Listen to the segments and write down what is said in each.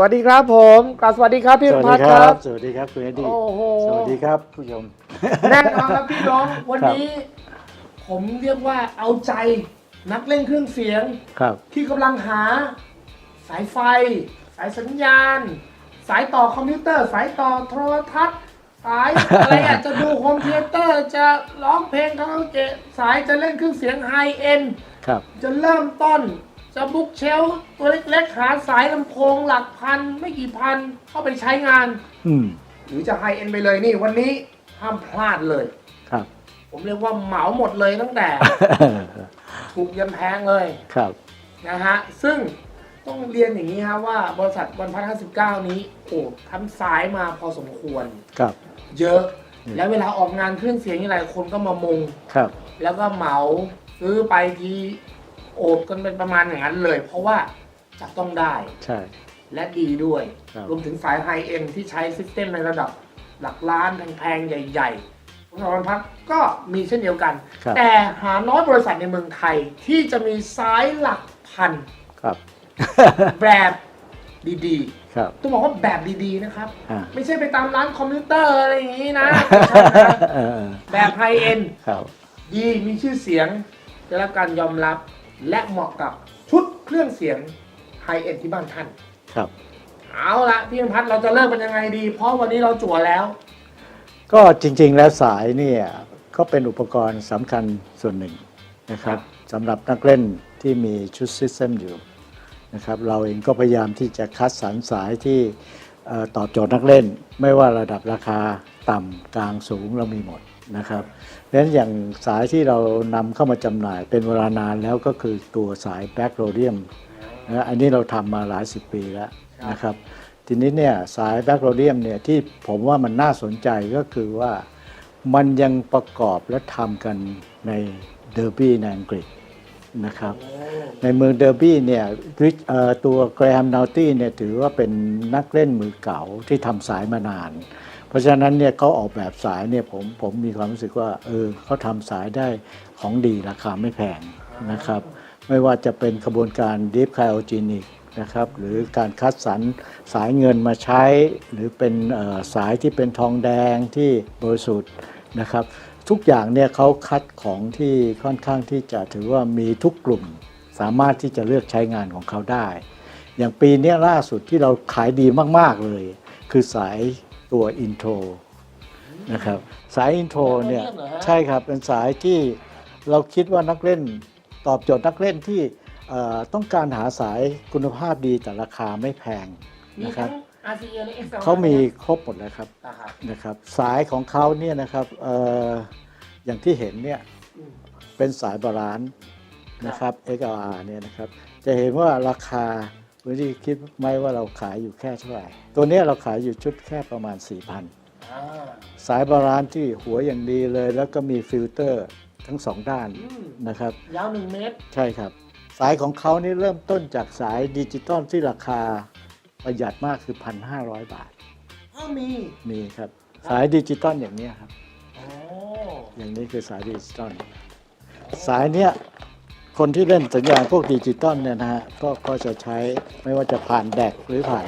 วัสดีครับผมกราบสวัสดีครับพี่สวัสพัดีฒน์คครัรับ บ สวัสดีครับคุณเอ็ดดี้ โอ้โห สวัสดีครับผู้ชม แน่นอนครับพี่น้องวันนี้ ผมเรียกว่าเอาใจนักเล่นเครื่องเสียง ครับ ที่กำลังหา สายไฟ สายสัญญาณ สายต่อคอมพิวเตอร์ สายต่อโทรทัศน์ สาย อะไรอะจะดูโฮมเทเตอร์ จะร้องเพลงคาราโอเกะสายจะเล่นเครื่องเสียงไฮเอ็น ครับ จะเริ่มต้น จะบุ๊กเชลฟ์ตัวเล็กๆหาสายลำโพงหลักพันไม่กี่พันเข้าไปใช้งาน อืม หรือจะไฮเอ็นไปเลยนี่วันนี้ห้ามพลาดเลย ครับ ผมเรียกว่าเหมาหมดเลยตั้งแต่ ถูกยันแพงเลยครับ นะฮะ ซึ่งต้องเรียนอย่างนี้ฮะว่าบริษัทวันพัฒห้าสิบเก้านี้โอ้ทำสายมาพอสมควร ครับ เยอะอืมแล้วเวลาออกงานเครื่องเสียงนี่หลายคนก็มามุงครับ แล้วก็เหมาซื้อไปที โอบกันเป็นประมาณอย่างนั้นเลย เพราะว่าจะต้องได้ใช่ และดีด้วย ครับ รวมถึงสายไฮเอ็นที่ใช้ซิสเต็มในระดับหลักล้านแพงๆใหญ่ๆบริษัทวันพักก็มีเช่นเดียวกัน ครับแต่หาน้อยบริษัทในเมืองไทยที่จะมีสายหลักพัน ครับ แบบดีครับๆ ต้องบอกว่าแบบดีๆนะครับ อ่าไม่ใช่ไปตามร้านคอมพิวเตอร์อะไรอย่างนี้นะไม่ใช่นะเออแบบไฮเอ็น ครับ ดีมีชื่อเสียงได้รับการยอมรับ และเหมาะกับชุดเครื่องเสียงไฮเอ็นที่บ้านท่าน ครับ เอาละพี่อพัฒน์เราจะเริ่มเป็นยังไงดี เพราะวันนี้เราจั่วแล้ว ก็จริง ๆ แล้วสายเนี่ยก็เป็นอุปกรณ์สำคัญส่วนหนึ่งนะครับสำหรับนักเล่นที่มีชุดซิสเต็มอยู่นะครับเราเองก็พยายามที่จะคัดสรรสายที่เอ่อตอบโจทย์นักเล่น ไม่ว่าระดับราคาต่ำกลางสูงเรามีหมดนะครับ เพราะฉะนั้นอย่างสายที่เรานำเข้ามาจำหน่ายเป็นเวลานานแล้วก็คือตัวสายแบล็กโรเดียมนะอันนี้เราทำมาหลายสิบปีแล้วนะครับ ทีนี้เนี่ยสายแบล็กโรเดียมเนี่ยที่ผมว่ามันน่าสนใจก็คือว่ามันยังประกอบและทำกันในเดอร์บี้ในอังกฤษนะครับ ในเมืองเดอร์บี้เนี่ยตัวแกรมนาตี้เนี่ยถือว่าเป็นนักเล่นมือเก่าที่ทำสายมานาน เพราะฉะนั้นเนี่ยเขาออกแบบสายเนี่ยผมผมมีความรู้สึกว่าเออเขาทำสายได้ของดีราคาไม่แพงนะครับไม่ว่าจะเป็นกระบวนการ Deep Cryogenic นะครับหรือการคัดสรรสายเงินมาใช้ หรือเป็นสายที่เป็นทองแดงที่บริสุทธิ์นะครับ ทุกอย่างเนี่ยเขาคัดของที่ค่อนข้างที่จะถือว่ามีทุกกลุ่มสามารถที่จะเลือกใช้งานของเขาได้ อย่างปีนี้ล่าสุดที่เราขายดีมาก ๆ เลย คือสาย ตัวอินโทรนะครับสายอินโทรเนี่ยเหรอฮะใช่ครับเป็นสายที่เราคิดว่านักเล่นตอบโจทย์นักเล่นที่เอ่อต้องการหาสายคุณภาพดีแต่ราคาไม่แพงมีนะครับทั้ง RCA และ XLR เขามีครบหมดแล้วครับนะครับนะครับ สายของเขาเนี่ยนะครับเอ่ออย่างที่เห็นเนี่ยอืมเป็นสายบาลานซ์นะครับ XLR เนี่ยนะครับ จะเห็นว่าราคา คุณที่คิดไหมว่าเราขายอยู่แค่เท่าไหร่ ตัวเนี้ยเราขายอยู่ชุดแค่ประมาณ 4,000อ่าสายบาลานซ์ที่หัวอย่างดีเลย แล้วก็มีฟิลเตอร์ทั้งสองด้านอืมนะครับยาวหนึ่งเมตร ใช่ครับ สายของเขานี่เริ่มต้นจากสายดิจิตอลที่ราคาประหยัดมากคือ 1,500 บาทอ้าวมีมีครับ สายดิจิตอลอย่างเนี้ยครับโอ้อย่างนี้คือสายดิจิตอลสายเนี้ย คนที่เล่นสัญญาณพวกดิจิตอลเนี่ยนะฮะก็ก็จะใช้ไม่ว่าจะผ่านแดกหรือผ่าน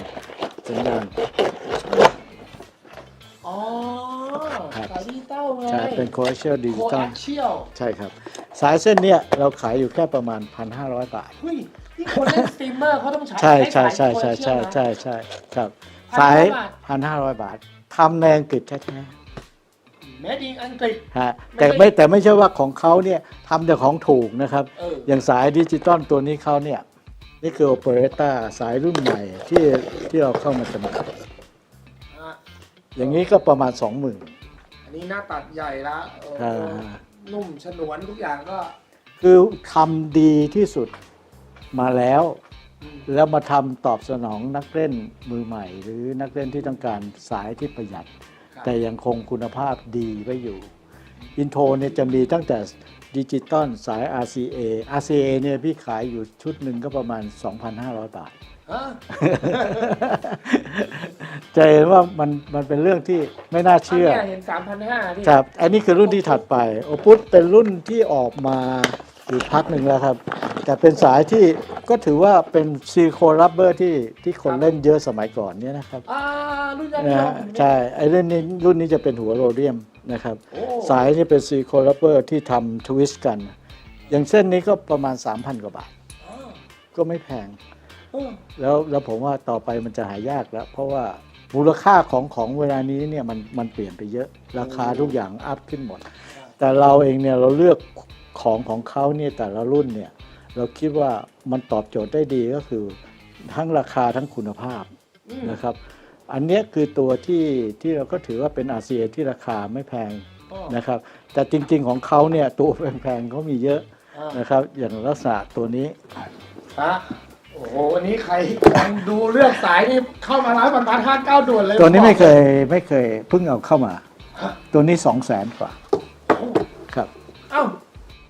สัญญาณ อ๋อครับสายดิจิตอลไงใช่เป็น coaxial ดิโคจิตแออลคเชียลใช่ครับ สายเส้นเนี้ยเราขายอยู่แค่ประมาณ 1,500 บาท เฮ้ยที่คนเล่นสตรีมเมอร์เขาต้องใช้ใช่ใช่สายใช่ใช่ coaxial ใช่นะใช่ใช่ครับ1,500สายบาท1,500 บาททำในอังกฤษแท้ เมดินอังกฤษๆฮะแต่ไม่แต่ไม่ใช่ว่าของเขาเนี่ยทำแต่ของถูกนะครับ เออ อย่างสายดิจิตอลตัวนี้เขาเนี่ย นี่คือโอเปอเรต้าสายรุ่นใหม่ที่ที่เราเข้ามาจำหน่ายอะอย่างนี้ก็ประมาณ 20,000 อันนี้หน้าตัดใหญ่ละเอออ่านุ่มฉนวนทุกอย่างก็คือทำดีที่สุดมาแล้ว อืมแล้วมาทำตอบสนองนักเล่นมือใหม่ หรือนักเล่นที่ต้องการสายที่ประหยัดครับ แต่ยังคงคุณภาพดีไว้อยู่ อินโทรเนี่ยจะมีตั้งแต่ดิจิตอลสาย RCA RCA เนี่ยพี่ขายอยู่ชุดหนึ่งก็ประมาณ 2,500 บาทฮะจะเห็นว่ามันมันเป็นเรื่องที่ไม่น่าเชื่อนนี้เห็นสามพันห้าพี่ครับ อันนี้คือรุ่นที่ถัดไป โอปุตเป็นรุ่นที่ออกมาอยู่พักหนึ่งแล้วครับ แต่เป็นสายที่ก็ถือว่าเป็นซิลิโคนรับเบอร์ที่ที่คนเล่นเยอะสมัยก่อนเนี่ยนะครับอ่ารุ่นยอดนะนิยฮะมใช่ไอ้เล่นนี้รุ่นนี้จะเป็นหัวโรเดียมนะครับโอ้สายนี่เป็นซิลิโคนรับเบอร์ที่ทำทวิสต์กัน อย่างเส้นนี้ก็ประมาณ 3,000 กว่าบาทอ่าก็ไม่แพงเออแล้วแล้วผมว่าต่อไปมันจะหายากแล้ว เพราะว่ามูลค่าของของเวลานี้เนี่ยมันมันเปลี่ยนไปเยอะ ราคาทุกอย่างอัพขึ้นหมด แต่เราเองเนี่ยเราเลือกของของเขาเนี่ยแต่ละรุ่นเนี่ย เราคิดว่ามันตอบโจทย์ได้ดีก็คือทั้งราคาทั้งคุณภาพอืมนะครับ อันเนี้ยคือตัวที่ที่เราก็ถือว่าเป็น RCA ที่ราคาไม่แพงอ๋อนะครับ แต่จริงๆของเขาเนี่ยตัวแพงๆเขามีเยอะอ่านะครับ อย่างลักษณะตัวนี้ฮะโอ้โหวันนี้ใครกำลังดูเรื่องสายนี่เข้ามาร้านบรรทัดห้าเก้าด่วนเลย ตัวนี้ไม่เคยไม่เคยเพิ่งเอาเข้ามา ตัวนี้สองแสนกว่า ครับ เอ้า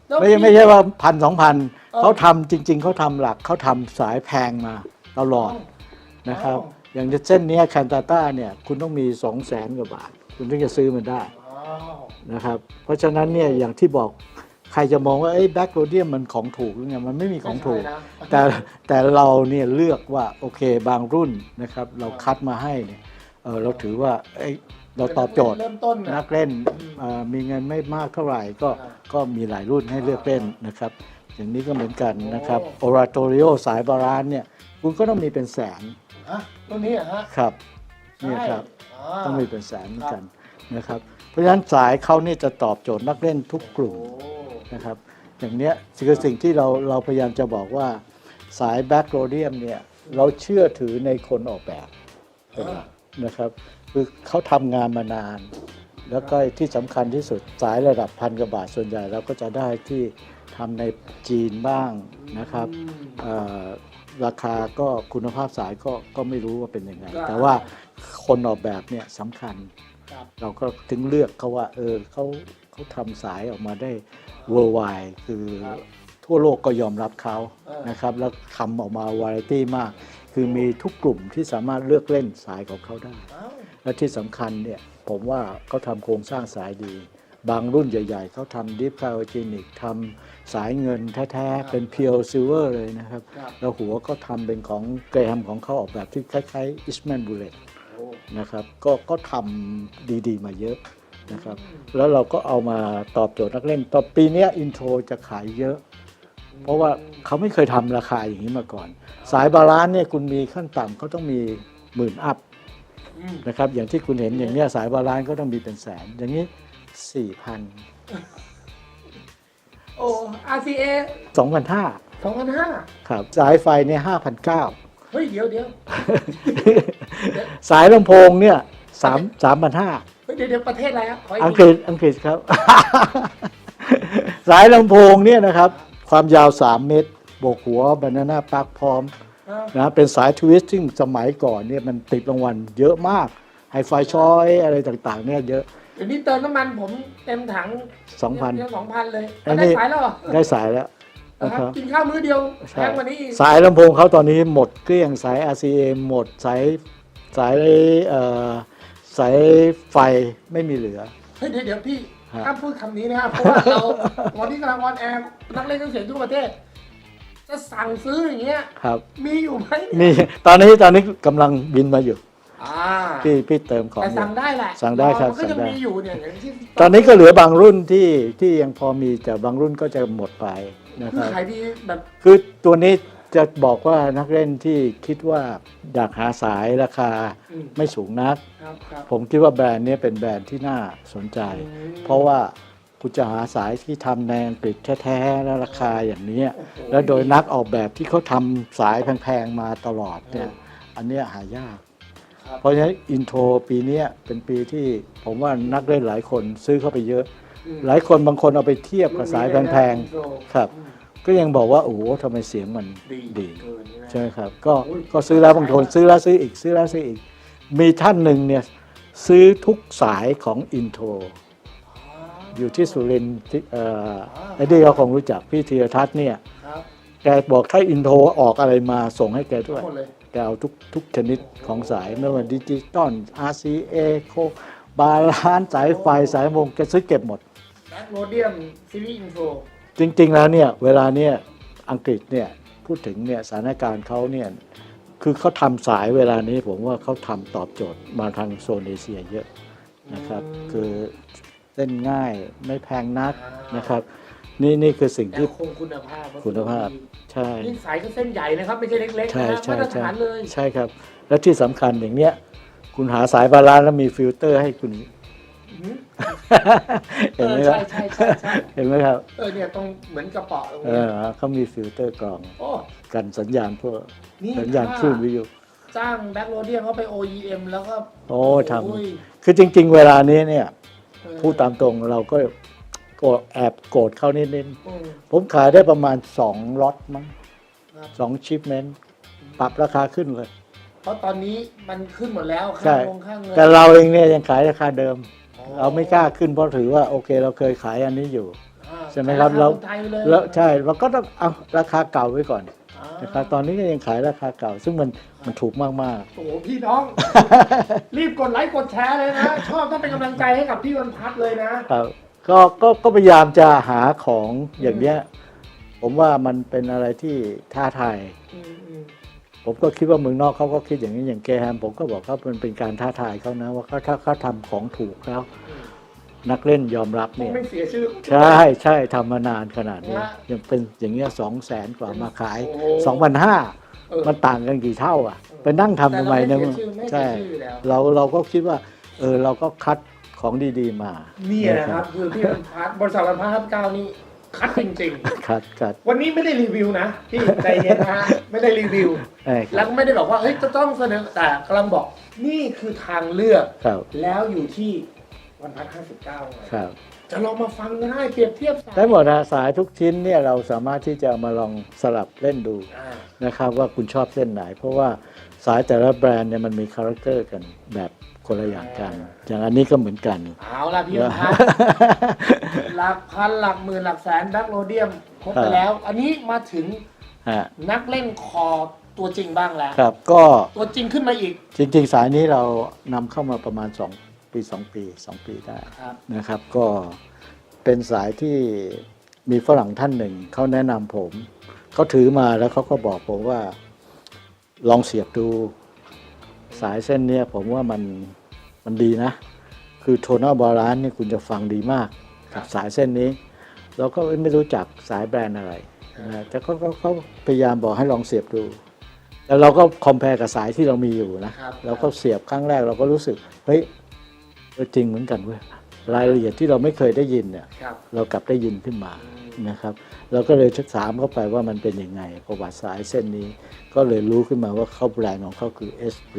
แล้วไม่พี่ไม่ใช่ว่าพันสองพัน เออเขาทำจริง ๆ เขาทำหลักเขาทำสายแพงมาตลอดนะครับอ๋ออย่างเส้นเนี้แคนตาต้าเนี่ยคุณต้องมีสองแสนกว่าบาท คุณถึงจะซื้อมันได้อ้าวนะครับ เพราะฉะนั้นเนี่ยอย่างที่บอกใครจะมองว่าไอ้แบ็กโรเดียมมันของถูกหรือไงมันไม่มีของถูกไม่ใช่นะแต่แต่เราเนี่ยเลือกว่าโอเคบางรุ่นนะครับ เราคัดมาให้เนี่ยเออเราถือว่าเอ้ยเราตอบโจทย์เริ่มต้นนันะกเล่นเอ่อมีเงินไม่มากเท่าไหร่ก็อ่าก็มีหลายรุ่นให้เลือกเล่นนะครับ อย่างนี้ก็เหมือนกันนะครับโอ้โอราโตริโอสายบาลานเนี่ยคุณก็ต้องมีเป็นแสนฮะตัวนี้เหรอฮะครับเนี่ยครับใช่าต้องมีเป็นแสนเหมือนกันนะครับ เพราะฉะนั้นสายเขานี่จะตอบโจทย์นักเล่นทุกกลุ่ม โอ้นะครับอย่างเนี้ยคือสิ่งที่เราเราพยายามจะบอกว่าสายแบ็กโรเดียมเนี่ยเราเชื่อถือในคนออกแบบเป็นหลักนะครับคือเขาทำงานมานาน แล้วก็ที่สำคัญที่สุดสายระดับพันกว่าบาทส่วนใหญ่เราก็จะได้ที่ ทำในจีนบ้างนะครับอืมเอ่อราคาก็คุณภาพสายก็ก็ไม่รู้ว่าเป็นยังไงอ่าแต่ว่าคนออกแบบเนี่ยสำคัญครับเราก็ถึงเลือกเขาว่าเออเขาเขาทำสายออกมาได้ worldwide คือทั่วโลกก็ยอมรับเขาเออนะครับ แล้วทำออกมาวาไรตี้มาก คือมีทุกกลุ่มที่สามารถเลือกเล่นสายของเขาได้เอ้าและที่สำคัญเนี่ยผมว่าเขาทำโครงสร้างสายดี บางรุ่นใหญ่ ๆเขาทำดิฟคาร์จินิกทำ สายเงินแท้ๆ เป็นเพียวซิลเวอร์เลยนะครับครับ แล้วหัวก็ทำเป็นของแกรมของเขาออกแบบที่คล้ายๆอิสแมนบูเลตโอ้นะครับก็ก็ทำดีๆ มาเยอะนะครับ แล้วเราก็เอามาตอบโจทย์นักเล่น ต่อปีเนี้อินโทรจะขายเยอะ เพราะว่าเขาไม่เคยทำราคาอย่างนี้มาก่อน สายบาลานซ์เนี่ยคุณมีขั้นต่ำเขาต้องมีหมื่นอัพอืมนะครับอย่างที่คุณเห็นอย่างเนี้ยสายบาลานซ์ก็ต้องมีเป็นแสน อย่างนี้สี่พัน โอ้ RCA สองพันห้าสองพันห้าครับ สายไฟเนี่ยห้าพันเก้าเฮ้ย เดี๋ยวเดี๋ยวสายลำโพงเนี่ยสามสามพันห้าเฮ้ยเดี๋ยวเดี๋ยวประเทศอะไรครับขออีอังกกฤษอังกฤษครับ สายลำโพงเนี่ยนะครับ ความยาว 3 เมตรโบกหัวบานาน่าปลักพร้อม อ่านะเป็นสายทวิสต์ซึ่งสมัยก่อนเนี่ยมันติดรางวัลเยอะมากไฮไฟชอยอะไรต่างๆเนี่ยเยอะ เดี๋ยวนี้เติมน้ำมันผมเต็มถัง2,000เดียวสองพันเลยอันนี้ ได้สายแล้วเหรอได้สายแล้วนะนะคครัรับ บกินข้าวมื้อเดียวแพใช่งกว่านี้อีกสายลำโพงเขาตอนนี้หมดเกลี้ยงสาย RCA หมดสายสายเอ่อสายไฟไม่มีเหลือ เฮ้ยเดี๋ยวเดี๋ยวพี่ฮะ ห้ามพูดคำนี้นะครับเพราะว่าเราวันนี้กำลังออนแอร์นักเล่นเครื่องเสียงทั่วประเทศ จะสั่งซื้ออย่างเงี้ย ครับมีอยู่ไหมมีตอนนี้ตอนนี้กำลังบินมาอยู่ อ่าพี่พี่เติมของแต่อยู่สั่งได้แหละสั่งได้ครับมันก็สั่ยังงได้ มีอยู่เนี่ยอย่างที่ตอนนี้ก็เหลือบางรุ่นที่ที่ยังพอมีแต่บางรุ่นก็จะหมดไปนะคคือรับ ขายดีแบบคือตัวนี้จะบอกว่านักเล่นที่คิดว่าอยากหาสายราคาอืมไม่สูงนัก ครับครับผมคิดว่าแบรนด์นี้เป็นแบรนด์ที่น่าสนใจอืมเพราะว่าคุณจะหาสายที่ทำในอังกฤษแท้ๆและราคาอย่างนี้โอ้โห แล้วโดยนักออกแบบที่เขาทำสายแพงๆมาตลอดเนี่ยอันเนี้ยหายากครับ เพราะฉะนั้นอินโทรปีเนี้ยเป็นปีที่ผมว่านักเล่นหลายคนซื้อเข้าไปเยอะอืมหลายคนบางคนเอาไปเทียบกับสายแพงๆครับอืมก็ยังบอกว่าโอ้โหทำไมเสียงมันดีดีเกินใช่ไหมไหมครับก็โอ้ยก็ซื้อแล้วบางคนซื้อแล้วซื้ออีกซื้อแล้วซื้ออีก มีท่านหนึ่งเนี่ยซื้อทุกสายของอินโทรอยู่ที่สุรินทร์ที่เอ่อไอ้ที่เขาคงรู้จักพี่ธีรทัศน์เนี่ยครับแกบอกถ้าอินโทรออกอะไรมาส่งให้แกด้วยหมดเลย แกเอาทุกทุกชนิดของสายไม่ว่าดิจิตอล RCA โคบาลานซ์สายไฟสายวงแกซื้อเก็บหมดแบ็คโรเดียมซีรีส์อินโทรจริง ๆ แล้วเนี่ย เวลาเนี่ยอังกฤษเนี่ย พูดถึงเนี่ยสถานการณ์เขาเนี่ย คือเขาทำสายเวลานี้ผมว่าเขาทำตอบโจทย์มาทางโซนเอเชียเยอะนะครับ คือเล่นง่ายไม่แพงนักนะครับ นี่นี่คือสิ่งแต่ที่ คงคุณภาพคุณภาพ ใช่ นี่สายก็เส้นใหญ่นะครับ ไม่ใช่เล็กๆใช่นะใช่มาตรใช่ฐานเลย ใช่ครับ แล้วที่สำคัญอย่างเนี้ย คุณหาสายบาลานซ์แล้วมีฟิลเตอร์ให้คุณอืมเห็นไหมเออครับใช่ใช่ใช่ใช่ เห็นไหมครับเออเนี่ยตรงเหมือนกระเป๋าตรงเอนี้อเขามีฟิลเตอร์กรองโอ้ กันสัญญาณพวกนี่ สัญญาณคลื่นวิทยุ จ้างแบ็คโรเดียมเขาไป OEM แล้วก็โอ้ทโอ้ยำคือจริง ๆ เวลานี้เนี่ย เออพูดตามตรงเราก็ โกรธแอบโกรธเขานิดอืมๆผมขายได้ประมาณ2ล็อตมั้งครับสองชิปเมนต์ปรับราคาขึ้นเลย เพราะตอนนี้มันขึ้นหมดแล้วใช่ค่าลงค่าเงินแต่เราเองเนี่ยยังขายราคาเดิม อ๋อเราไม่กล้าขึ้นเพราะถือว่าโอเค เราเคยขายอันนี้อยู่ อ่าใช่ไหมครับขยเราคนไทยเลยแล้วใช่เราก็ต้องเอาราคาเก่าไว้ก่อนอ่านะครับตอนนี้ก็ยังขายราคาเก่า ซึ่งมันมันถูกมากโอ้โหพี่น้อง รีบกดไลค์กดแชร์เลยนะ ชอบต้องเป็นกำลังใจให้กับพี่วันพัฒน์เลยนะ ๆครับ ก็ก็ก็พยายามจะหาของอย่างเนี้ย ผมว่ามันเป็นอะไรที่ท้าทาย อืมอืมผมก็คิดว่าเมืองนอกเขาก็คิดอย่างนี้อย่างแกแฮมผมก็บอกเขามันเป็นการท้าทายเขานะ ว่าเขาถ้าเขาทำของถูกแล้วอืมนักเล่นยอมรับคงเนี่ย ไม่เสียชื่อ ใช่ใช่ทำมานานขนาดนี้ นะยังเป็นอย่างเงี้ยสองแสนกว่ามาขายโอ้โหสองพันห้าเออมันต่างกันกี่เท่าอะ ไปนั่งทำทำไมแต่เนี่ยเราไม่เสียชื่อไม่เสียใช่ ชื่ออยู่แล้ว เราเราก็คิดว่า เออเราก็คัด ของดีๆมานี่นะครับคือพี่วันพัฒน์บริษัทวันพัฒน์เก้านี่คัดจริงคัดคัดๆวันนี้ไม่ได้รีวิวนะพี่ใจเย็นนะฮะไม่ได้รีวิวใช่คแล้รัวบก็ไม่ได้บอกว่าเฮ้ยจะต้องเสนอแต่กำลังบอกนี่คือทางเลือกครับแล้วอยู่ที่วันพัฒห้าสิบเก้าครับ จะลองมาฟังกันได้เปรียบเทียบสายได้หมดนะสายทุกชิ้นเนี่ยเราสามารถที่จะมาลองสลับเล่นดูอ่านะครับว่าคุณชอบเส้นไหน เพราะว่าสายแต่ละแบรนด์เนี่ยมันมีคาแรคเตอร์กันแบบคนละอย่างกัน อย่างอันนี้ก็เหมือนกัน เอาละพี่วันพัฒน์หลักพันหลักหมื่นหลักแสนแบ็คโรเดียมครบไปแล้ว อันนี้มาถึงฮะนักเล่นคอตัวจริงบ้างแล้ว ครับก็ตัวจริงขึ้นมาอีก จริงๆ สายนี้เรานำเข้ามาประมาณ 2 ปี 2 ปี 2 ปีได้ครับนะครับ ก็เป็นสายที่มีฝรั่งท่านหนึ่งเขาแนะนำผมเขาถือมาแล้วเขาก็บอกผมว่าลองเสียบดูสายเส้นเนี้ยผมว่ามันมันดีนะ คือโทน a l บาลานซ์นี่คุณจะฟังดีมากกับสายเส้นนี้ เราก็ไม่รู้จักสายแบรนด์อะไรนะแต่เขาก็เขาพยายามบอกให้ลองเสียบดู แล้วเราก็คอมเพลกับสายที่เรามีอยู่นะครับเราก็เสียบครั้งแรกเราก็รู้สึก เฮ้ย เออจริงเหมือนกันเว้ยรายละเอียดที่เราไม่เคยได้ยินเนี่ยครับ เรากลับได้ยินขึ้นมาอืมนะครับ เราก็เลยศึกษามเข้าไปว่ามันเป็นยังไงประวัติสายเส้นนี้ ก็เลยรู้ขึ้นมาว่าเขาแบรนด์ของเขาคือ s อ r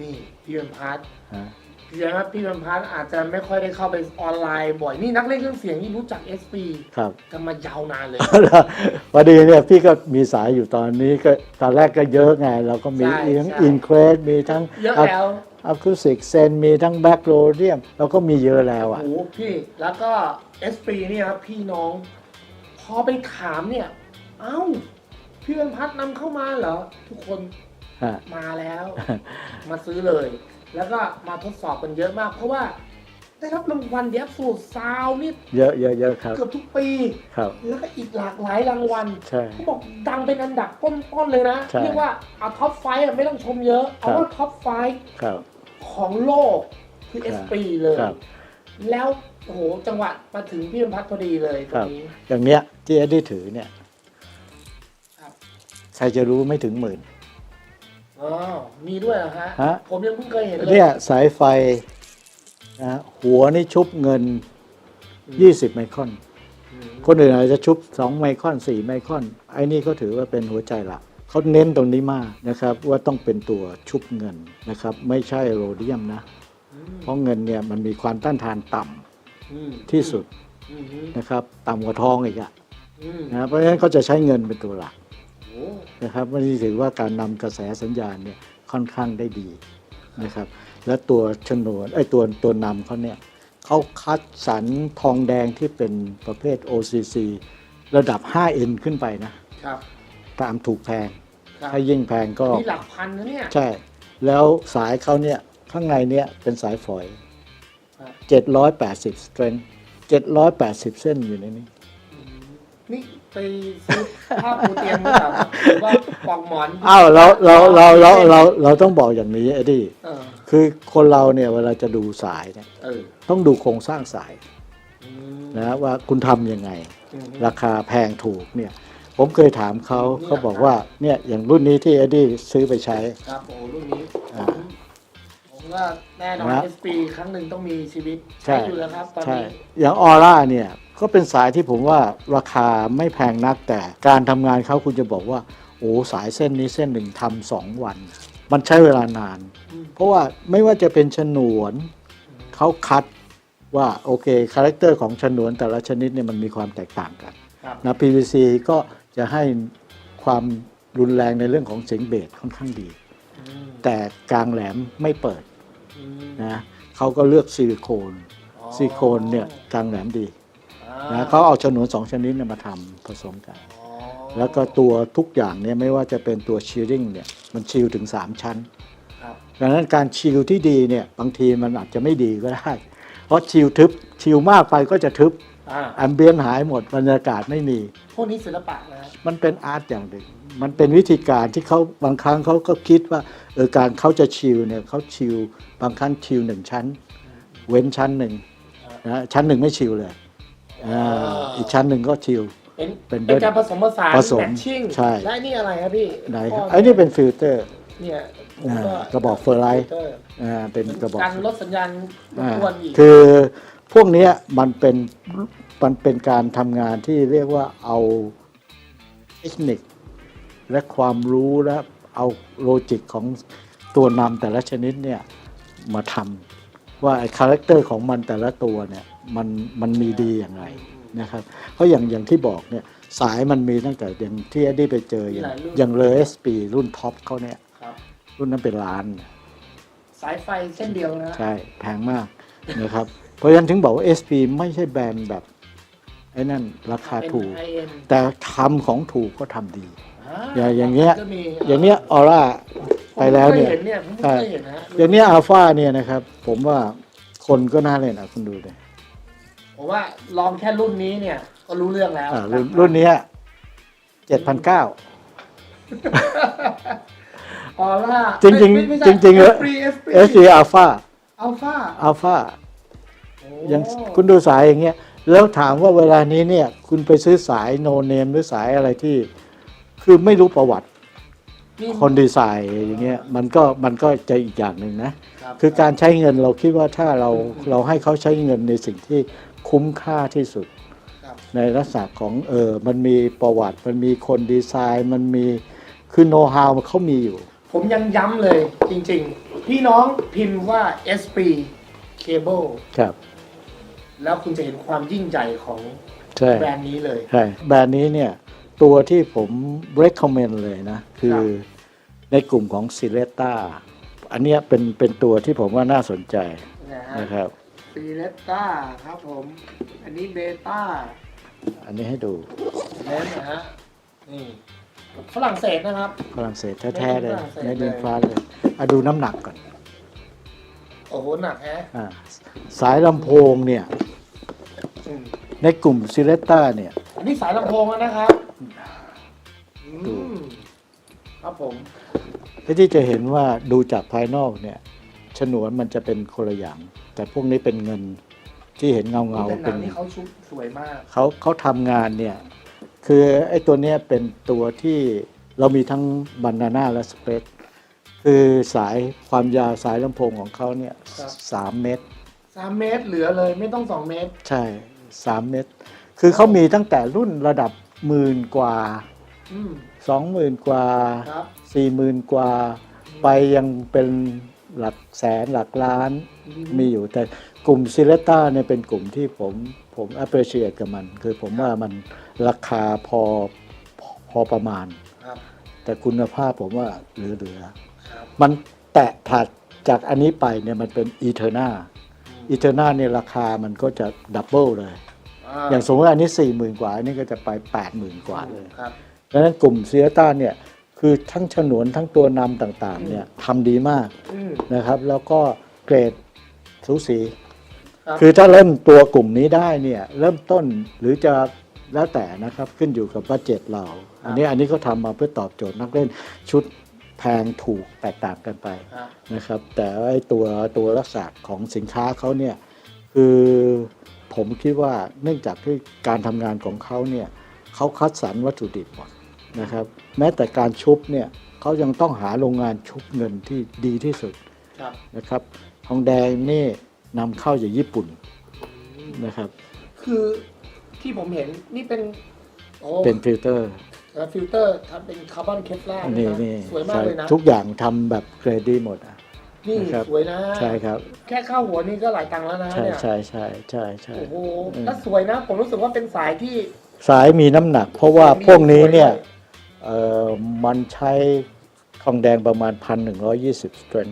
นี่พี่วันพัฒน์ฮะ พี่ครับพี่วันพัฒน์อาจจะไม่ค่อยได้เข้าไปออนไลน์บ่อยนี่นักเล่นเครื่องเสียงที่รู้จัก SP ครับ กันมายาวนานเลย พอดีเนี่ยพี่ก็มีสายอยู่ตอนนี้ก็ตอนแรกก็เยอะไง เราก็มีใช่ทั้งใช่ อินเครสมีทั้งเยอะแล้ว อะคูสิกเซนมีทั้งแบ็กโรเดียมเราก็มีเยอะแล้วโอ้อะโหพี่ แล้วก็ SP เนี่ยครับพี่น้อง พอไปถามเนี่ย เอ้า พี่วันพัฒน์นำเข้ามาเหรอ ทุกคนฮะ มาแล้ว มาซื้อเลย แล้วก็มาทดสอบกันเยอะมาก เพราะว่าได้รับรางวัลเดียบสูตรซาวนี่เยอะเยอะเยอะครับเกือบทุกปี ครับ แล้วก็อีกหลากหลายรางวัล ใช่ เขาบอกดังเป็นอันดับต้นๆเลยนะ ใช่เรียกว่าเอาท็อปไฟว์ไม่ต้องชมเยอะ เอาว่าท็อปไฟว์ครับ ของโลกคือครับ SP เลย ครับ แล้วโอ้โหจังหวะมาถึงพี่บรรพัฒน์พอดีเลยตครรังบนี้ อย่างเนี้ยที่เอ็ดดี้ถือเนี่ยครับ ใครจะรู้ไม่ถึงหมื่น อ๋อมีด้วยเหรอฮะ ฮะ ผมยังเพิ่งเคยเห็นเลยเนี่ยสายไฟนะหัวนี่ชุบเงิน 20 ไมครอน อืมคนอื่นอาจจะชุบ 2 ไมครอน 4 ไมครอน ไอ้นี่เขาถือว่าเป็นหัวใจหลัก เขาเน้นตรงนี้มากนะครับว่าต้องเป็นตัวชุบเงินนะครับไม่ใช่โรเดียมนะอืมเพราะเงินเนี่ยมันมีความต้านทานต่ำอืมที่สุดอืมอืมนะครับต่ำกว่าทองอีกอะอืมนะเพราะฉะนั้นเขาจะใช้เงินเป็นตัวหลักโอ้นะครับไม่ได้ถือว่าการนำกระแสสัญญาณเนี่ยค่อนข้างได้ดีนะครับ และตัวชนวนไอ้ตัวตัวนำเขาเนี่ยเขาคัดสรรทองแดงที่เป็นประเภท OCC ระดับ 5N ขึ้นไปนะครับตามถูกแพง ครับ ถ้ายิ่งแพงก็ นี่หลักพันนะเนี่ย ใช่ แล้วสายเขาเนี่ย ข้างในเนี่ยเป็นสายฝอย ครับ 780 strength 780 เส้นอยู่ในนี้ อืมนี่ไปซื้อผ้าปูเตียงหรือเปล่าครับหรือว่าปลอกหมอนอ้าวเราเราเราเราเราเราต้องบอกอย่างนี้เอ็ดดี้ เออคือคนเราเนี่ยเวลาจะดูสายเนี่ยเออต้องดูโครงสร้างสายอืมนะว่าคุณทำยังไง อืมราคาแพงถูกเนี่ย ผมเคยถามเขาเขาบอกว่าเนี่ยอย่างรุ่นนี้ที่เอ็ดดี้ซื้อไปใช้ ครับโอ้รุ่นนี้ผอ่ามผมก็แน่นอน นะ SP ครั้งหนึ่งต้องมีชีวิตใช่ใช้อยู่แล้วครับตอนใช่นี้อย่างออร่าเนี่ยก็เป็นสายที่ผมว่าราคาไม่แพงนักแต่การทำงานเขาคุณจะบอกว่า โอ้สายเส้นนี้เส้นหนึ่งทำสองวัน มันใช้เวลานาน อืมเพราะว่าไม่ว่าจะเป็นฉนวนเขาคัดว่าโอเคคาแรคเตอร์ของฉนวนแต่ละชนิดเนี่ยมันมีความแตกต่างกัน ครับ นะ PVC ก็ จะให้ความรุนแรงในเรื่องของเสียงเบสค่อนข้างดีอืมแต่กลางแหลมไม่เปิดอืมนะเขาก็เลือกซิลิโคนอ๋อซิลิโคนเนี่ยกลางแหลมดีอ่านะเขาเอาฉนวนสองชนิดเนี่ยมาทำผสมกันอ๋อแล้วก็ตัวทุกอย่างเนี่ยไม่ว่าจะเป็นตัวชิลลิ่งเนี่ยมันชิลถึง 3 ชั้นครับดังนั้นการชิลที่ดีเนี่ยบางทีมันอาจจะไม่ดีก็ได้ เพราะชิลทึบชิลมากไปก็จะทึบ อ่าแอมเบียนหายหมดบรรยากาศไม่มี พวกนี้ศิลปะนะฮะมันเป็นอาร์ตอย่างหนึ่งมันเป็นวิธีการที่เขาบางครั้งเขาก็คิดว่าเออการเขาจะชิลเนี่ยเขาชิลบางครั้งชิลหนึ่งชั้น เว้นชั้นหนึ่งนะชั้นหนึ่งไม่ชิลเลยอ่าอีกชั้นหนึ่งก็ชิล เป็นเป็นเป็นการผสมผสานผสมแมทชิ่งใช่ และนี่อะไรครับพี่ไหนครับไอ้นี่เป็นฟิลเตอร์เนี่ยผมอ่ากระบอกเฟอร์ไลท์ฟิลเตอร์อ่าเป็นกระบอก การลดสัญญาณรบอ่ากวนอีก คือ พวกเนี้ยมันเป็นมันเป็นการทำงานที่เรียกว่าเอาเทคนิค และความรู้และเอาโลจิกของตัวนำแต่ละชนิดเนี่ยมาทำว่าไอ้คาแรคเตอร์ของมันแต่ละตัวเนี่ยมันมันมีดีอย่างไรนะครับเพราะอย่างอย่างที่บอกเนี่ยสายมันมีตั้งแต่อย่างที่เอ็ดดี้ไปเจออย่างอย่างเลเอสปีรุ่นท็อปเขาเนี่ยครับรุ่นนั้นเป็นล้าน สายไฟเส้นเดียวนะ ใช่ แพงมากนะครับ เพราะฉะนั้นถึงบอกว่า SP ไม่ใช่แบรนด์แบบไอ้นั่นราคาถูกเป็น high end แต่ทำของถูกก็ทำดีอ่อย่างอย่างเงี้ยก็มีอย่างเนี้ยออร่าไปแล้วเนี่ยผมไม่คห็นเนี่ยผมไม่ใช่เคยเห็นนะอย่างเนี้ยอัลฟาเนี่ยนะครับ ผมว่าคนก็น่าเล่นอะคุณดูเลยผมว่าลองแค่รุ่นนี้เนี่ย ก็รู้เรื่องแล้วอ่ารุ่นรุ่นเนี้เจ็ดพันเก้าออร่าจริงๆไม่ไม่ใช่จริงๆแล้ว SP SP SP อัลฟาอัลฟาอัลฟา อย่างคุณดูสายอย่างเงี้ยแล้วถามว่าเวลานี้เนี่ย คุณไปซื้อสายโนเนมหรือสายอะไรที่ คือไม่รู้ประวัติคนดีไซน์อย่างเงี้ยมันก็มันก็จะอีกอย่างหนึ่งนะรับคือการใช้เงินเราคิดว่าถ้าเราเราให้เขาใช้เงินในสิ่งที่คุ้มค่าที่สุดครับในลักษณะของเออมันมีประวัติมันมีคนดีไซน์มันมีคือโน้ตฮาวเขามีอยู่ ผมยังย้ำเลยจริง ๆ พี่น้องพิมพ์ว่า SP Cable ครับ แล้วคุณจะเห็นความยิ่งใหญ่ของใช่แบรนด์นี้เลย ใช่แบรนด์นี้เนี่ยตัวที่ผม recommend เลยนะ คือครับในกลุ่มของ s i l e t a อันเนี้ยเป็นเป็นตัวที่ผมว่าน่าสนใจนะฮะนะครับ ซีเลตต้าครับผม อันนี้เบต้าอันนี้ให้ดูเลนนะฮะ นี่ฝรั่งเศสนะครับ ฝรั่งเศสแท้ๆเลยฝรั่งเศสในดินเลยฟ้าเลยอะดูน้ำหนักก่อน โอ้โหหนักแฮะอาสายลำโพงเนี่ย อืมในกลุ่มซิเลต a เนี่ย อันนี้สายลำโพงแล้วนะครับอืดูมครับผมที่จะเห็นว่าดูจากภายนอกเนี่ยฉนวนมันจะเป็นคนละอย่าง แต่พวกนี้เป็นเงินที่เห็นเงาเงาแต่หเป็นันงนี่เขาชุบสวยมากเขาเขาทำงานเนี่ย คือไอ้ตัวเนี้ยเป็นตัวที่เรามีทั้งบ a น a นาและสเปซ คือสายความยาวสายลำโพงของเขาเนี่ยครับ สามเมตร สามเมตรเหลือเลยไม่ต้องสองเมตร ใช่สามเมตร คือเขามีตั้งแต่รุ่นระดับหมื่นกว่าอืมสองหมื่นกว่าครับสี่หมื่นกว่า ไปยังเป็นหลักแสนหลักล้านอืมีอยู่แต่กลุ่มซิเลต้าเนี่ยเป็นกลุ่มที่ผมผม appreciate กับมัน คือผมว่ามันราคาพอพอพอประมาณ ครับแต่คุณภาพผมว่าเหลือครับๆ มันแตะถัดจากอันนี้ไปเนี่ยมันเป็นอีเทอร์นาอีเทอร์นาเนี่ยราคามันก็จะดับเบิลเลย อย่างสมมติว่าอันนี้สี่หมื่นกว่า อันนี้ก็จะไปแปดหมื่นกว่าเลยครับดังนั้นกลุ่มซิเลต้าเนี่ยคือทั้งฉนวนทั้งตัวนำต่างๆเนี่ยทำดีมากอืมนะครับ แล้วก็เกรดสูสีครับคือถ้าเริ่มตัวกลุ่มนี้ได้เนี่ยเริ่มต้นหรือจะแล้วแต่นะครับขึ้นอยู่กับบัจเจ็ตเรา อันนี้อันนี้เขาทำมาเพื่อตอบโจทย์นักเล่นชุด แพงถูกแตกต่างกันไปฮะนะครับ แต่ว่าไอ้ตัวตัวลักษณะของสินค้าเขาเนี่ยคือผมคิดว่าเนื่องจากที่การทำงานของเขาเนี่ยเขาคัดสรรวัตถุดิบหมดนะครับ แม้แต่การชุบเนี่ยเขายังต้องหาโรงงานชุบเงินที่ดีที่สุดครับนะครับทองแดงนี่นำเข้าจากญี่ปุ่นนะครับ คือที่ผมเห็นนี่เป็นโอ้เป็นฟิลเตอร์ แล้วฟิลเตอร์ทำเป็นคาร์บอนเคปลาร์นี่นะนี่สวยมากเลยนะ ทุกอย่างทำแบบเกรดดีหมดอะ นี่นะครับ สวยนะ ใช่ครับ แค่เข้าหัวนี่ก็หลายตังค์แล้วนะใช่เนี่ยใช่ใช่ใช่ใช่ โอ้โหอืม แล้วสวยนะ ผมรู้สึกว่าเป็นสายที่ สายมีน้ำหนัก เพราะว่าพวกนี้เนี่ยเอ่อมันใช้ทองแดงประมาณ 1,120สเตรน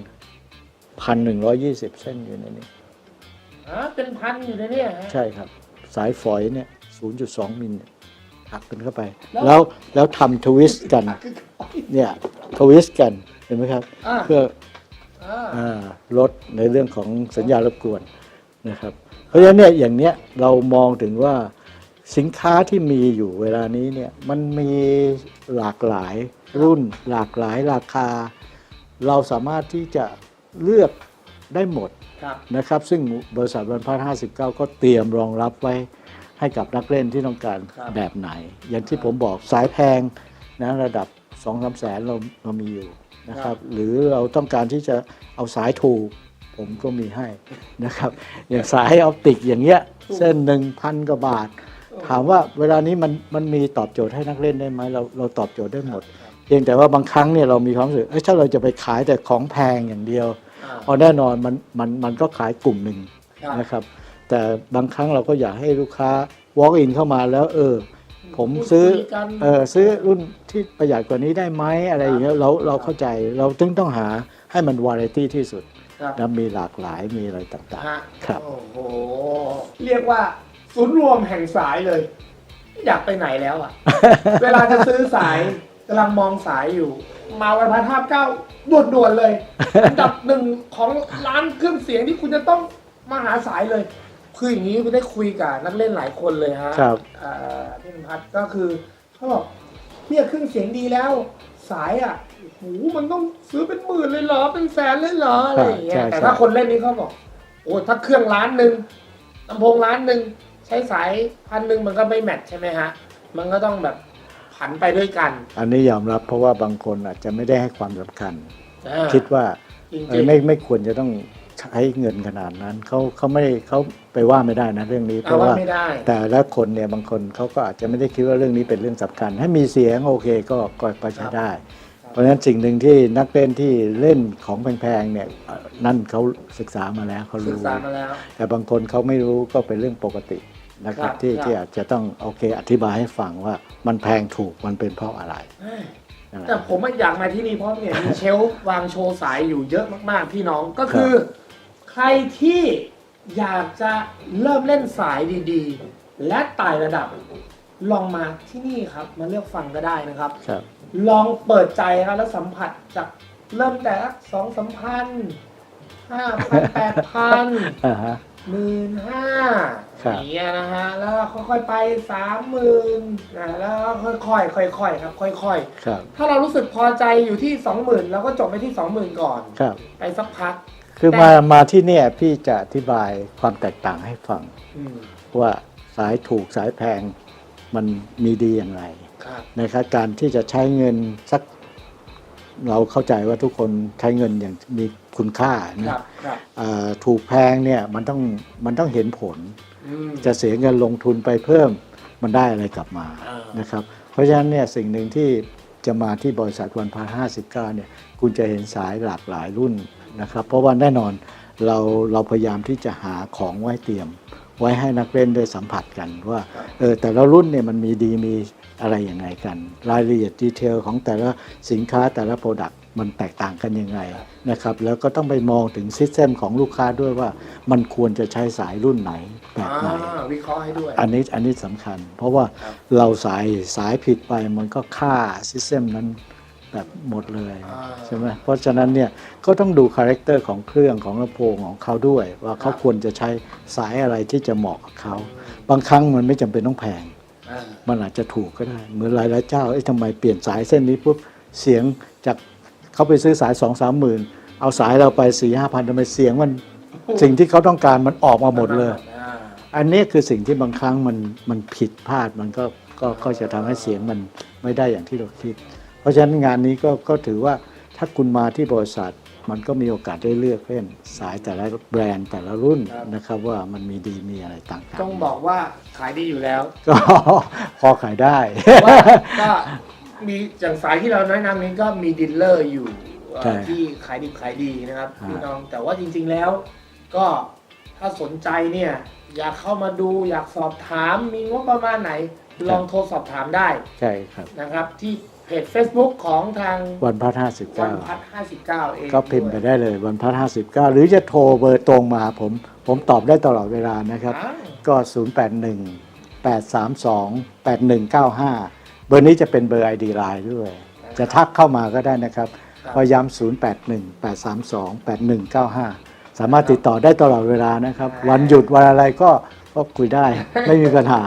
1,120 เส้นอยู่ในนี้อ่าเป็นพันอยู่ในเนี่ยฮะใช่ครับ สายฝอยเนี่ย 0.2 มิลเนี่ย ถักกันเข้าไปแล้วแล้วแล้วทำทวิสต์กัน เนี่ยทวิสต์กันเห็นไหมครับอ่าเพื่ออ่าอ่าลดในเรื่องของสัญญาณรบกวนนะครับ เพราะฉะนั้นเนี่ยอย่างเนี้ยเรามองถึงว่าสินค้าที่มีอยู่เวลานี้เนี่ยมันมีหลากหลายรุ่น หลากหลายราคา เราสามารถที่จะเลือกได้หมดครับนะครับ ซึ่งบริษัทวันพัฒ59ก็เตรียมรองรับไว้ ให้กับนักเล่นที่ต้องการครับแบบไหน อย่างที่ผมบอกสายแพงนะระดับ2 3แสนเราเรามีอยู่นะครับ หรือเราต้องการที่จะเอาสายถูก ผมก็มีให้นะครับ อย่างสายออปติกอย่างเงี้ยเส้นหนึ่งพันกว่าบาท ถามว่าเวลานี้มันมันมีตอบโจทย์ให้นักเล่นได้ไหมเราเราตอบโจทย์ได้หมดเพียงแต่ว่าบางครั้งเนี่ยเรามีความรู้สึกเอ้ยถ้าเราจะไปขายแต่ของแพงอย่างเดียวอ่าพอแน่นอนมันมันมันก็ขายกลุ่มหนึ่งครับนะครับ แต่บางครั้งเราก็อยากให้ลูกค้า walk in เข้ามาแล้วเออ ผมซื้อพูดคุยกันเออซื้อรุ่นที่ประหยัดกว่านี้ได้ไหมอะไรอย่างเงี้ยเราเราเข้าใจเราจึงต้องหาให้มันวาไรตี้ที่สุดครับนะมีหลากหลายมีอะไรต่างฮะๆครับโอ้โหเรียกว่าศูนย์รวมแห่งสายเลย อยากไปไหนแล้วอะ เวลาจะซื้อสายกำลังมองสายอยู่ มาวันพันห้าเก้าด่วนๆเลยอันดับหนึ่งของร้านเครื่องเสียงที่คุณจะต้องมาหาสายเลย คืออย่างนี้คุณได้คุยกับนักเล่นหลายคนเลยฮะครับ อ่าพี่นพัฒน์ก็คือเขาบอกเนี่ยเครื่องเสียงดีแล้ว สายอะโอ้โหมันต้องซื้อเป็นหมื่นเลยเหรอเป็นแสนเลยเหรออะไรอย่างเงี้ยใช่ใช่ แต่ถ้าคนเล่นนี่เขาบอกโอ้ถ้าเครื่องล้านหนึ่งลำโพงล้านหนึ่งใช้สายพันหนึ่งมันก็ไม่แมทใช่ไหมฮะ มันก็ต้องแบบผันไปด้วยกันอันนี้ยอมรับเพราะว่าบางคนอาจจะไม่ได้ให้ความสำคัญ อ่าคิดว่าจริงเออไม่ไม่ควรจะต้อง ใช้เงินขนาดนั้นเขาเขาไม่เขาไปว่าไม่ได้นะเรื่องนี้ๆเพเอาราะว่าว่าไม่ได้แต่ละคนเนี่ยบางคนเขาก็อาจจะไม่ได้คิดว่าเรื่องนี้เป็นเรื่องสำคัญให้มีเสียงโอเคก็ก็ก็ใช้ได้ เพราะฉะนั้นสิ่งหนึ่งที่นักเล่นที่เล่นของแพงๆเนี่ยเอ่อนั่นเขาศึกษามาแล้วเขาศึกรู้ษามาแล้วแต่บางคนเขาไม่รู้ก็เป็นเรื่องปกตินะคครัรับบที่ครับที่อาจจะต้องโอเคอธิบายให้ฟังว่ามันแพงถูกมันเป็นเพราะอะไรนั่นแหละแต่ผมอะอยากมาที่นี่เพราะเนี่ยมีเชลฟ์วางโชว์สายอยู่เยอะมากๆพี่น้องก็คือ ใครที่อยากจะเริ่มเล่นสายดีๆ และไต่ระดับ ลองมาที่นี่ครับ มาเลือกฟังก็ได้นะครับ ครับ ลองเปิดใจครับแล้วสัมผัสจากเริ่มแต่สองสามพันห้าพันแปดพันอ่าฮะ หมื่นห้าครับอย่างเงี้ยนะฮะแล้วก็ค่อยๆไปสามหมื่นนะแล้วก็ค่อยๆค่อยๆครับค่อยครับ ๆ ถ้าเรารู้สึกพอใจอยู่ที่สองหมื่นเราก็จบไปที่สองหมื่นก่อน ครับ ไปสักพัก คือแต่มามาที่เนี่ยพี่จะอธิบายความแตกต่างให้ฟัง อืมว่าสายถูกสายแพงมันมีดีอย่างไรครับ นะครับการที่จะใช้เงินสัก เราเข้าใจว่าทุกคนใช้เงินอย่างมีคุณค่าคนะรับครับอ่าถูกแพงเนี่ยมันต้องมันต้องเห็นผล อืม จะเสียเงินลงทุนไปเพิ่มมันได้อะไรกลับมาอ่าน นะครับ เพราะฉะนั้นเนี่ยสิ่งหนึ่งที่ จะมาที่บริษัทวันพาห้าสิบเก้าเนี่ยคุณจะเห็นสายหลากหลายรุ่นนะครับเพราะว่าแน่นอนเราเราพยายามที่จะหาของไว้เตรียม ไว้ให้นักเล่นได้สัมผัสกันว่าเออแต่ละรุ่นเนี่ยมันมีดีมีอะไรอย่างไงกัน รายละเอียดดีเทลของแต่ละสินค้าแต่ละโปรดักต มันแตกต่างกันยังไงนะครับ แล้วก็ต้องไปมองถึงซิสเต็มของลูกค้าด้วยว่ามันควรจะใช้สายรุ่นไหนแบบไหน อ่าวิเคราะห์ให้ด้วย อันนี้อันนี้สำคัญ เพราะว่าครับเราสายสายผิดไปมันก็ฆ่าซิสเต็มนั้นแบบหมดเลยอ่า ใช่ไหมเพราะฉะนั้นเนี่ยก็ต้องดูคาแรคเตอร์ของเครื่องของลำโพงของเขาด้วย ว่าเขาควรจะใช้สายอะไรที่จะเหมาะกับเขา บางครั้งมันไม่จำเป็นต้องแพง อ่ามันอาจจะถูกก็ได้ เหมือนหลายๆเจ้าเอ้ยทำไมเปลี่ยนสายเส้นนี้ปุ๊บเสียงจาก เขาไปซื้อสายสองสามหมื่นเอาสายเราไปสี่ห้าพันทำไมเสียงมันสิ่งที่เขาต้องการมันออกมาหมดเลยอ่าอันนี้คือสิ่งที่บางครั้งมันมันผิดพลาดมันก็ก็ก็จะทำให้เสียงมันไม่ได้อย่างที่เราคิด เพราะฉะนั้นงานนี้ก็ก็ถือว่าถ้าคุณมาที่บริษัทมันก็มีโอกาสได้เลือกเล่นสายแต่ละแบรนด์แต่ละรุ่นนะครับว่ามันมีดีมีอะไรต่างๆ ต้องบอกว่าขายดีอยู่แล้ว ก็พอขายได้ว่าก็ มีอย่างสายที่เราแนะนำนี้ก็มีดีลเลอร์อยู่เอ่อใช่ที่ขายดีขายดีนะครับฮะ พี่น้องแต่ว่าจริงๆแล้ว ก็ถ้าสนใจเนี่ย อยากเข้ามาดูอยากสอบถามมีงบประมาณไหน ลองโทรสอบถามได้ใช่ครับ นะครับ ที่เพจ Facebook ของทางวันพัดห้าสิบวัเก้านพัฒ59เองก็พิมพ์ไปด้วยได้เลยวันพัดห้าสิบเก้าหรือจะโทรเบอร์ตรงมาผม ผมตอบได้ตลอดเวลานะครับ อ้าวก็ 0 8 1 8 3 2 8 1 9 5เบอร์นี้จะเป็นเบอร์ ID Line ด้วย จะทักเข้ามาก็ได้นะครับครับพยายาม0 8 1 8 3 2 8 1 9 5 สามารถติดต่อได้ตลอดเวลานะครับ วันหยุดวันอะไรก็ก็คุยได้ ไม่มีปัญหา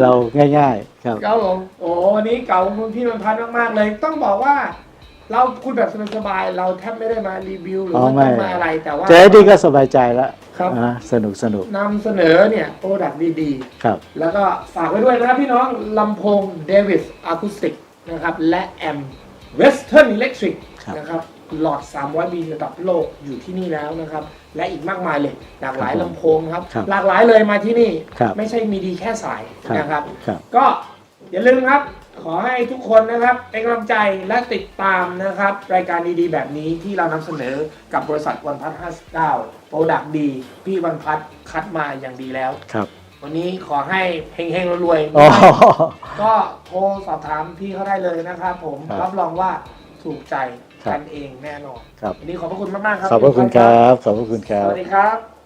เราง่าย ๆ ครับครับผมโอ้วันนี้เก่าคุณพี่มันพัฒน์มาก ๆ เลย ต้องบอกว่า เราคุยแบบสบายๆเราแทบไม่ได้มารีวิวหรืออ๋อว่าไม่ต้องมาอะไรแต่ว่าเจ๊ดีก็สบายใจแล้ว ครับนะสนุกสนุกนำเสนอเนี่ยโปรดักต์ดีครับๆแล้วก็ฝากไว้ด้วยนะครับพี่น้องลำโพง Davis Acoustic นะครับ และแอม Western Electric ครับ นะครับ หลอด 300มีระดับโลกอยู่ที่นี่แล้วนะครับ และอีกมากมายเลย หลากหลายครับผมลำโพงครับ ครับหลากหลายเลยมาที่นี่ ครับไม่ใช่มีดีแค่สายครับนะครับ ครับ ก็อย่าลืมครับ ขอให้ทุกคนนะครับเป็นกำลังใจและติดตามนะครับ รายการดีๆ แบบนี้ที่เรานำเสนอกับบริษัทวันพัฒ59โปรดักต์ดี พี่วันพัฒคัดมาอย่างดีแล้ว ครับ วันนี้ขอให้เฮงๆรวยๆอ๋อก็โทรสอบถามพี่เขาได้เลยนะครับ ผมครับรับรองว่าถูกใจครับ กันเองแน่นอนครับ วันนี้ขอบพระคุณมากๆครับขอบพระคุณพี่ควันพัฒรับ ขอบพระคุณครัสบ วัสดีครับ